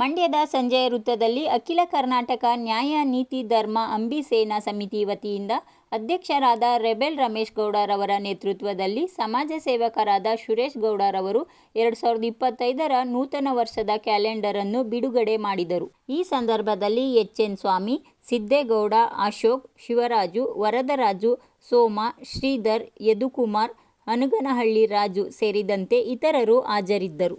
ಮಂಡ್ಯದ ಸಂಜಯ ವೃತ್ತದಲ್ಲಿ ಅಖಿಲ ಕರ್ನಾಟಕ ನ್ಯಾಯ ನೀತಿ ಧರ್ಮ ಅಂಬಿ ಸೇನಾ ಸಮಿತಿ ವತಿಯಿಂದ ಅಧ್ಯಕ್ಷರಾದ ರೆಬೆಲ್ ರಮೇಶ್ ಗೌಡರವರ ನೇತೃತ್ವದಲ್ಲಿ ಸಮಾಜ ಸೇವಕರಾದ ಸುರೇಶ್ ಗೌಡರವರು ಎರಡು ಸಾವಿರದ ಇಪ್ಪತ್ತೈದರ ನೂತನ ವರ್ಷದ ಕ್ಯಾಲೆಂಡರ್ ಅನ್ನು ಬಿಡುಗಡೆ ಮಾಡಿದರು. ಈ ಸಂದರ್ಭದಲ್ಲಿ ಎಚ್ ಎನ್ ಸ್ವಾಮಿ, ಸಿದ್ದೇಗೌಡ, ಅಶೋಕ್, ಶಿವರಾಜು, ವರದರಾಜು, ಸೋಮ, ಶ್ರೀಧರ್, ಯದುಕುಮಾರ್, ಅನುಗನಹಳ್ಳಿ ರಾಜು ಸೇರಿದಂತೆ ಇತರರು ಹಾಜರಿದ್ದರು.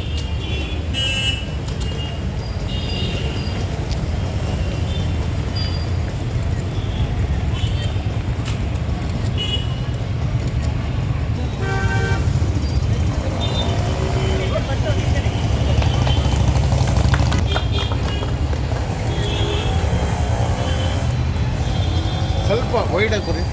ಸ್ವಲ್ಪ ವೈಡ್ ಹಾಕೋರಿ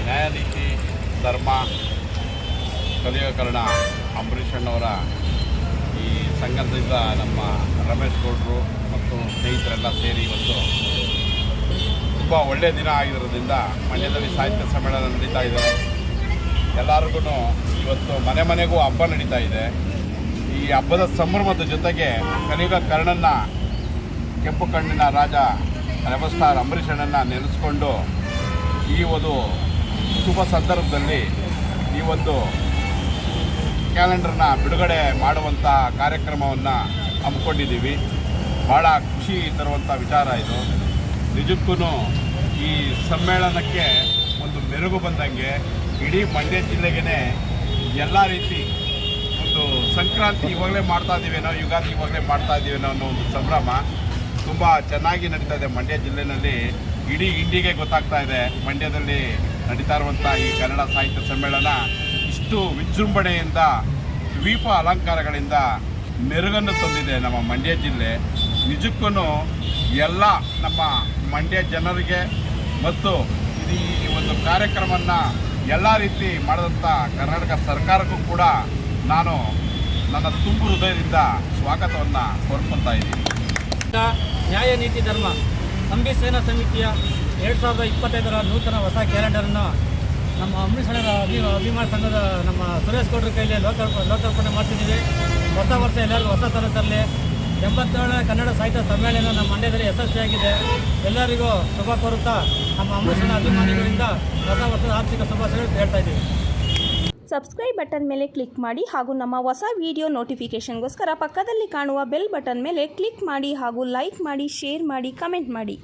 ನ್ಯಾಯನೀತಿ ಧರ್ಮ ಕಲಿಯೋಕರಣ ಅಂಬರೀಷ್ ಅಣ್ಣವರ ಈ ಸಂಘದಿಂದ ನಮ್ಮ ರಮೇಶ್ ಗೌಡರು ಮತ್ತು ಸ್ನೇಹಿತರೆಲ್ಲ ಸೇರಿ ಇವತ್ತು ತುಂಬ ಒಳ್ಳೆಯ ದಿನ ಆಗಿರೋದ್ರಿಂದ ಮಂಡ್ಯದಲ್ಲಿ ಸಾಹಿತ್ಯ ಸಮ್ಮೇಳನ ನಡೀತಾ ಇದೆ. ಎಲ್ಲರಿಗೂ ಇವತ್ತು ಮನೆ ಮನೆಗೂ ಹಬ್ಬ ನಡೀತಾ ಇದೆ. ಈ ಹಬ್ಬದ ಸಂಭ್ರಮದ ಜೊತೆಗೆ ಕಲಿಯುಗ ಕರ್ಣನ್ನ, ಕೆಂಪು ಕಣ್ಣಿನ ರಾಜ ರೆಬಲ್ ಅಂಬರೀಷ್ ಅಣ್ಣನ ನೆನೆಸ್ಕೊಂಡು ಈ ಒಂದು ಶುಭ ಸಂದರ್ಭದಲ್ಲಿ ಈ ಒಂದು ಕ್ಯಾಲೆಂಡರ್ನ ಬಿಡುಗಡೆ ಮಾಡುವಂಥ ಕಾರ್ಯಕ್ರಮವನ್ನು ಹಮ್ಮಿಕೊಂಡಿದ್ದೀವಿ. ಭಾಳ ಖುಷಿ ತರುವಂಥ ವಿಚಾರ ಇದು. ನಿಜಕ್ಕೂ ಈ ಸಮ್ಮೇಳನಕ್ಕೆ ಒಂದು ಮೆರುಗು ಬಂದಂಗೆ ಇಡೀ ಮಂಡ್ಯ ಜಿಲ್ಲೆಗೆ ಎಲ್ಲ ರೀತಿ ಒಂದು ಸಂಕ್ರಾಂತಿ ಇವಾಗಲೇ ಮಾಡ್ತಾ ಇದ್ದೀವೇನೋ ಯುಗಾದಿ ಇವಾಗಲೇ ಮಾಡ್ತಾ ಇದ್ದೀವೇನೋ ಅನ್ನೋ ಒಂದು ಸಂಭ್ರಮ ತುಂಬ ಚೆನ್ನಾಗಿ ನಡೀತಾ ಇದೆ ಮಂಡ್ಯ ಜಿಲ್ಲೆಯಲ್ಲಿ ಇಡೀ ಇಂಡಿಗೆ ಗೊತ್ತಾಗ್ತಾ ಇದೆ ಮಂಡ್ಯದಲ್ಲಿ ನಡೀತಾ ಇರುವಂಥ ಈ ಕನ್ನಡ ಸಾಹಿತ್ಯ ಸಮ್ಮೇಳನ. ಇಷ್ಟು ವಿಜೃಂಭಣೆಯಿಂದ ದ್ವೀಪ ಅಲಂಕಾರಗಳಿಂದ ಮೆರುಗನ್ನು ತಂದಿದೆ ನಮ್ಮ ಮಂಡ್ಯ ಜಿಲ್ಲೆ. ನಿಜಕ್ಕೂ ಎಲ್ಲ ನಮ್ಮ ಮಂಡ್ಯ ಜನರಿಗೆ ಮತ್ತು ಈ ಒಂದು ಕಾರ್ಯಕ್ರಮವನ್ನು ಎಲ್ಲ ರೀತಿ ಮಾಡಿದಂಥ ಕರ್ನಾಟಕ ಸರ್ಕಾರಕ್ಕೂ ಕೂಡ ನಾನು ನನ್ನ ತುಂಬು ಹೃದಯದಿಂದ ಸ್ವಾಗತವನ್ನು ಕೋರ್ಕೊತಾ ಇದ್ದೀನಿ. ನ್ಯಾಯ, ನೀತಿ, ಧರ್ಮ. ಅಂಬಿ ಸೇನಾ ಸಮಿತಿಯ ಎರಡು ಸಾವಿರದ ಇಪ್ಪತ್ತೈದರ ನೂತನ ಹೊಸ ಕ್ಯಾಲೆಂಡರನ್ನು ನಮ್ಮ ಅಂಬರೀಷಣ್ಣರ ಅಭಿ, ಅಭಿಮಾನ ಸಂಘದ ನಮ್ಮ ಸುರೇಶ್ ಗೌಡ್ರ ಕೈಲಿ ಲೋಕಾರ್ಪ, ಲೋಕಾರ್ಪಣೆ ಮಾಡ್ತಿದ್ದೀವಿ ಹೊಸ ವರ್ಷ ಎಲ್ಲರಿಗೂ ಹೊಸ ಥರ ತರಲಿ ಎಂಬತ್ತೇಳನೇ ಕನ್ನಡ ಸಾಹಿತ್ಯ ಸಮ್ಮೇಳನ ನಮ್ಮ ಮಂಡ್ಯದಲ್ಲಿ ಯಶಸ್ವಿಯಾಗಿದೆ ಎಲ್ಲರಿಗೂ ಶುಭ ಕೋರುತ್ತಾ ನಮ್ಮ ಅಂಬರೀಷಣ್ಣ ಅಭಿಮಾನಿಗಳಿಂದ ಹೊಸ ವರ್ಷದ ಆರ್ಥಿಕ ಶುಭಾಶಯಗಳು ಹೇಳ್ತಾ ಇದ್ದೀವಿ. ಸಬ್ಸ್ಕ್ರೈಬ್ ಬಟನ್ ಮೇಲೆ ಕ್ಲಿಕ್ ಮಾಡಿ ಹಾಗೂ ನಮ್ಮ ಹೊಸ ವಿಡಿಯೋ ನೋಟಿಫಿಕೇಷನ್ಗೋಸ್ಕರ ಪಕ್ಕದಲ್ಲಿ ಕಾಣುವ ಬೆಲ್ ಬಟನ್ ಮೇಲೆ ಕ್ಲಿಕ್ ಮಾಡಿ ಹಾಗೂ ಲೈಕ್ ಮಾಡಿ ಶೇರ್ ಮಾಡಿ ಕಮೆಂಟ್ ಮಾಡಿ.